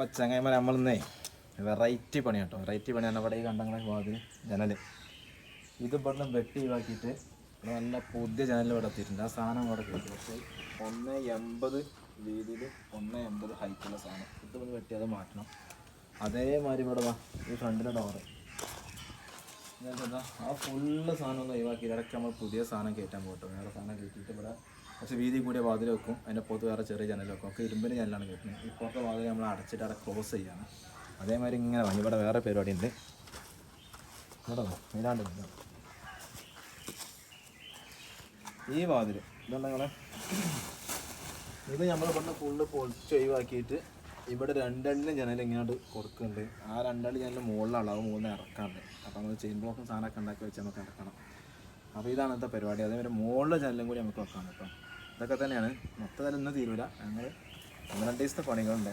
അപ്പം ചങ്ങായിമാർ നമ്മളിന്നേ വെറൈറ്റി പണി കേട്ടോ വെറൈറ്റി പണിയാണ് തന്നെ ഈ കണ്ടങ്ങളെ വാതിൽ ജനൽ ഇത് ഇവിടുന്ന് വെട്ടി ഒഴിവാക്കിയിട്ട് നല്ല പുതിയ ജനൽ ഇവിടെ എത്തിയിട്ടുണ്ട്. ആ സാധനം ഇവിടെ കയറ്റി പക്ഷേ ഒന്ന് എൺപത് വീതിയിൽ ഒന്ന് എൺപത് ഹൈറ്റുള്ള സാധനം. ഇത് ഒന്ന് വെട്ടി അത് മാറ്റണം. അതേമാതിരി ഇവിടെ വാ ഈ ഫ്രണ്ടിലെ ഡോറ് ആ ഫുള്ള് സാധനം ഒന്ന് ഒഴിവാക്കി ഇടയ്ക്ക് നമ്മൾ പുതിയ സാധനം കയറ്റാൻ പോകട്ടോ. വേറെ സാധനം കയറ്റിയിട്ട് ഇവിടെ കുറച്ച് വീതി കൂടിയ വാതിൽ വെക്കും അതിന്റെ പുറത്ത് വേറെ ചെറിയ ജനൽ വെക്കും ഒക്കെ ഇരുമ്പിന് ജനലാണ് കയറ്റുന്നത് ഇപ്പോഴത്തെ വാതിൽ നമ്മൾ അടച്ചിട്ട് അവിടെ ക്ലോസ് ചെയ്യാണ്. അതേമാതിരി ഇങ്ങനെ വാങ്ങി ഇവിടെ വേറെ പരിപാടി ഉണ്ട് ഇവിടെ വാ, ഈ വാതിൽ ഇതുണ്ട് ഇത് നമ്മൾ ഇവിടെ ഫുള്ള് പൊളിച്ച് ഒഴിവാക്കിയിട്ട് ഇവിടെ രണ്ടെണ്ണം ജനൽ ഇങ്ങോട്ട് കൊടുക്കുന്നുണ്ട്. ആ രണ്ടെണ്ണ ജനൽ മുകളിലാണ്. അത് മൂന്ന് ഇറക്കാണ്ട് അപ്പോൾ നമ്മൾ ചെയിൻ ബ്ലോക്കും സാധനമൊക്കെ ഉണ്ടാക്കി വെച്ച് നമുക്ക് ഇറക്കണം. അപ്പോൾ ഇതാണ് ഇന്നത്തെ പരിപാടി. അതേപോലെ മുകളിലെ ജനലും കൂടി നമുക്ക് വെക്കാം കേട്ടോ. ഇതൊക്കെ തന്നെയാണ്. മൊത്തത്തിൽ ഇന്ന് തീരൂല. ഞങ്ങൾ ഒന്ന് രണ്ട് ദിവസത്തെ പണികളുണ്ട്.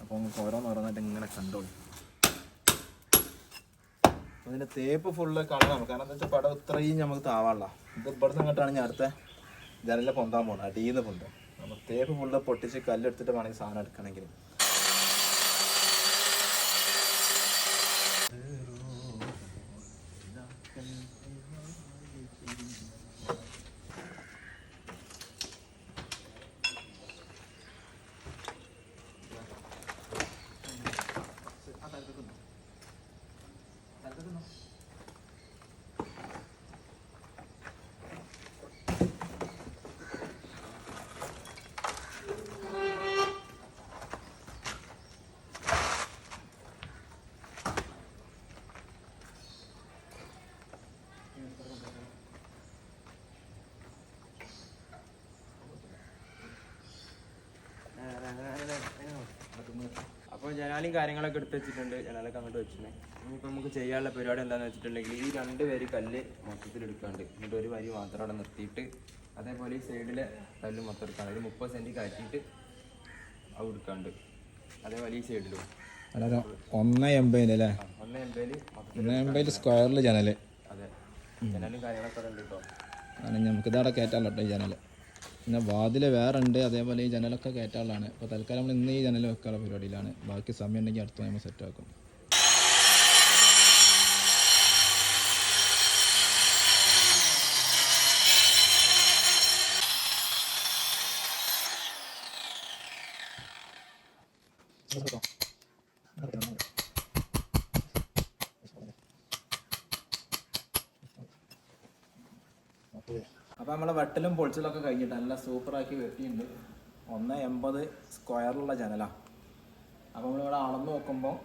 അപ്പോൾ നമുക്ക് ഓരോന്ന് ഓരോന്നായിട്ട് ഇങ്ങനെ കണ്ടോളൂ. അപ്പോൾ ഇതിന്റെ തേപ്പ് ഫുള്ള് കളയണം കാരണം എന്താ വെച്ചാൽ പടം ഇത്രയും നമുക്ക് താവാനുള്ള. ഇത് ഇവിടുന്ന് അങ്ങോട്ടാണ് ഞാൻ അടുത്ത ജനലിൽ പൊന്താൻ പോകണം അടിയിൽ നിന്ന് പൊന്തും. അപ്പോൾ തേപ്പ് ഫുള്ള് പൊട്ടിച്ച് കല്ലെടുത്തിട്ട് വേണമെങ്കിൽ സാധനം എടുക്കണമെങ്കിൽ. അപ്പോൾ ജനാലും കാര്യങ്ങളൊക്കെ എടുത്ത് വെച്ചിട്ടുണ്ട്. ജനാലൊക്കെ അങ്ങോട്ട് വെച്ചിട്ടുണ്ട്. ഇനിയിപ്പോൾ നമുക്ക് ചെയ്യാനുള്ള പരിപാടി എന്താണെന്ന് വെച്ചിട്ടുണ്ടെങ്കിൽ ഈ രണ്ട് വരി കല്ല് മൊത്തത്തിൽ എടുക്കാണ്ട്. എന്നിട്ട് ഒരു വരി മാത്രം അവിടെ നിർത്തിയിട്ട് അതേപോലെ ഈ സൈഡിലെ കല്ല് മൊത്തം എടുക്കാണ്ട്. ഒരു മുപ്പത് സെന്റ് കാറ്റിയിട്ട് അത് എടുക്കാണ്ട്. അതേപോലെ ഈ സൈഡിലും അതായത് ഒന്ന് എൺപതിന് അല്ലേ? ഒന്ന് എൺപതിൽ സ്ക്വയറിൽ ജനൽ അതെ. ജനലും കാര്യങ്ങളൊക്കെ ഉണ്ട് കേട്ടോ നമുക്ക് ഇതവിടെ കയറ്റാനുള്ള കേട്ടോ ഈ ജനൽ പിന്നെ വാതിൽ വേറെ ഉണ്ട് അതേപോലെ ഈ ജനലൊക്കെ കയറ്റാനുള്ളതാണ്. അപ്പോൾ തൽക്കാലം നമ്മൾ ഇന്ന് ഈ ജനൽ വെക്കാനുള്ള പരിപാടിയിലാണ്. ബാക്കി സമയം ഉണ്ടെങ്കിൽ അടുത്ത നമ്മൾ സെറ്റ് അപ്പോൾ നമ്മളെ വെട്ടലും പൊളിച്ചലൊക്കെ കഴിഞ്ഞിട്ട് നല്ല സൂപ്പറാക്കി വെട്ടിയിട്ടുണ്ട്. ഒന്ന് എൺപത് സ്ക്വയറിലുള്ള ജനലാണ് അപ്പോൾ നമ്മളിവിടെ അളന്ന് നോക്കുമ്പോൾ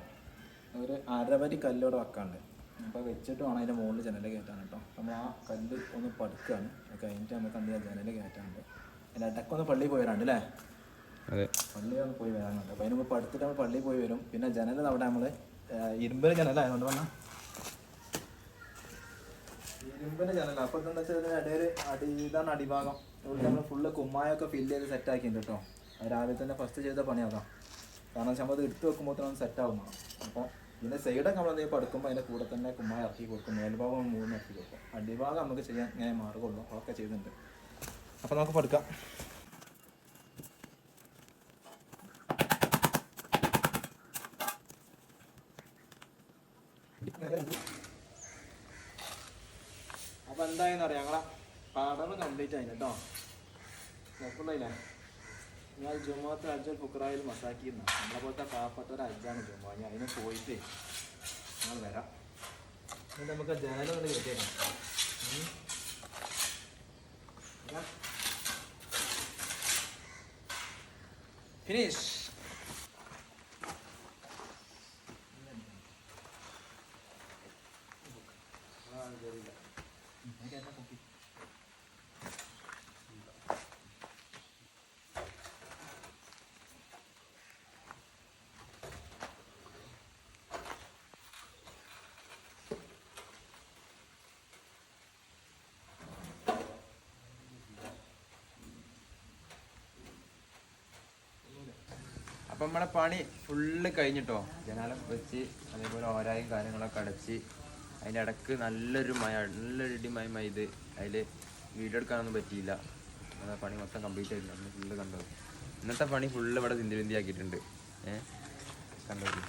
ഒരു അരവരി കല്ലോടെ വെക്കാണ്ട്. അപ്പോൾ വെച്ചിട്ട് വേണം അതിന്റെ മുകളിൽ ജനൽ കയറ്റാൻ കേട്ടോ. നമ്മൾ ആ കല്ല് ഒന്ന് പടുക്കുകയാണ് അത് കഴിഞ്ഞിട്ട് നമുക്ക് എന്ത് ചെയ്യാം ജനൽ കയറ്റാണ്ട് അതിന്റെ ഇടയ്ക്കൊന്ന് പള്ളിയിൽ പോയി വരാണ്ട് അല്ലേ? അതെ. പള്ളി ഒന്ന് പോയി വരാനുണ്ട്. അപ്പോൾ അതിന് മുമ്പ് പടുത്തിട്ട് നമ്മൾ പള്ളിയിൽ പോയി വരും. പിന്നെ ജനൽ അവിടെ നമ്മൾ ഇരുമ്പൽ ജനലായതുകൊണ്ട് പറഞ്ഞാൽ ഇരുമ്പിന്റെ ജനല അപ്പൊ എന്താ ഇതാണ് അടിഭാഗം. ഇവിടെ നമ്മൾ ഫുള്ള് കുമ്മായൊക്കെ ഫില്ല് ചെയ്ത് സെറ്റ് ആക്കിയിട്ടുണ്ട് കേട്ടോ രാവിലെ തന്നെ ഫസ്റ്റ് ചെയ്ത പണി അതാ. കാരണം വെച്ചാൽ അത് എടുത്ത് വെക്കുമ്പോൾ സെറ്റ് ആവുന്നതാണ് അപ്പൊ ഇതിന്റെ സൈഡൊക്കെ നമ്മൾ എന്തെങ്കിലും പടുക്കുമ്പോൾ അതിന്റെ കൂടെ തന്നെ കുമ്മായ ഇറക്കി കൊടുക്കും. മേൽഭാഗം മൂന്ന് ഇറക്കി കൊടുക്കും. അടിഭാഗം നമുക്ക് ചെയ്യാൻ ഇങ്ങനെ മാർഗമുള്ളൂ. അതൊക്കെ ചെയ്യുന്നുണ്ട് അപ്പൊ നമുക്ക് പടുക്കാം. അപ്പൊ എന്തായെന്ന് അറിയാം. ഞങ്ങളെ പാടവ് കംപ്ലീറ്റ് ആയി കേട്ടോ നോക്കുന്നില്ലേ ഞാൻ ജുമാത്ത് അജ്ജൽ ഫുക്രായിൽ മസാക്കിയിരുന്ന. നമ്മളെ പോലത്തെ പാപ്പത്തൊരു അജ്ജാണ് ജുമ. ഞാൻ അതിന് പോയിട്ട് ഞങ്ങൾ വരാം. എന്നിട്ട് നമുക്ക് ജനലും കൊണ്ട് കയറ്റേക്കാം ഫിനിഷ് അപ്പം നമ്മുടെ പണി ഫുള്ള് കഴിഞ്ഞിട്ടോ? ജനാലം വെച്ച് അതേപോലെ ഓരായും കാര്യങ്ങളൊക്കെ അടച്ച് അതിന്റെ ഇടയ്ക്ക് നല്ലൊരു മഴ നല്ലൊരു ഇടിമയ മൈത് അതിൽ വീഡിയോ എടുക്കാനൊന്നും പറ്റിയില്ല. പണി മൊത്തം കംപ്ലീറ്റ് അന്ന് ഫുള്ള് കണ്ടത് ഇന്നത്തെ പണി ഫുള്ള് ഇവിടെ ചിന്തി ചിന്തി ആക്കിയിട്ടുണ്ട് ഏഹ് നല്ലൊരു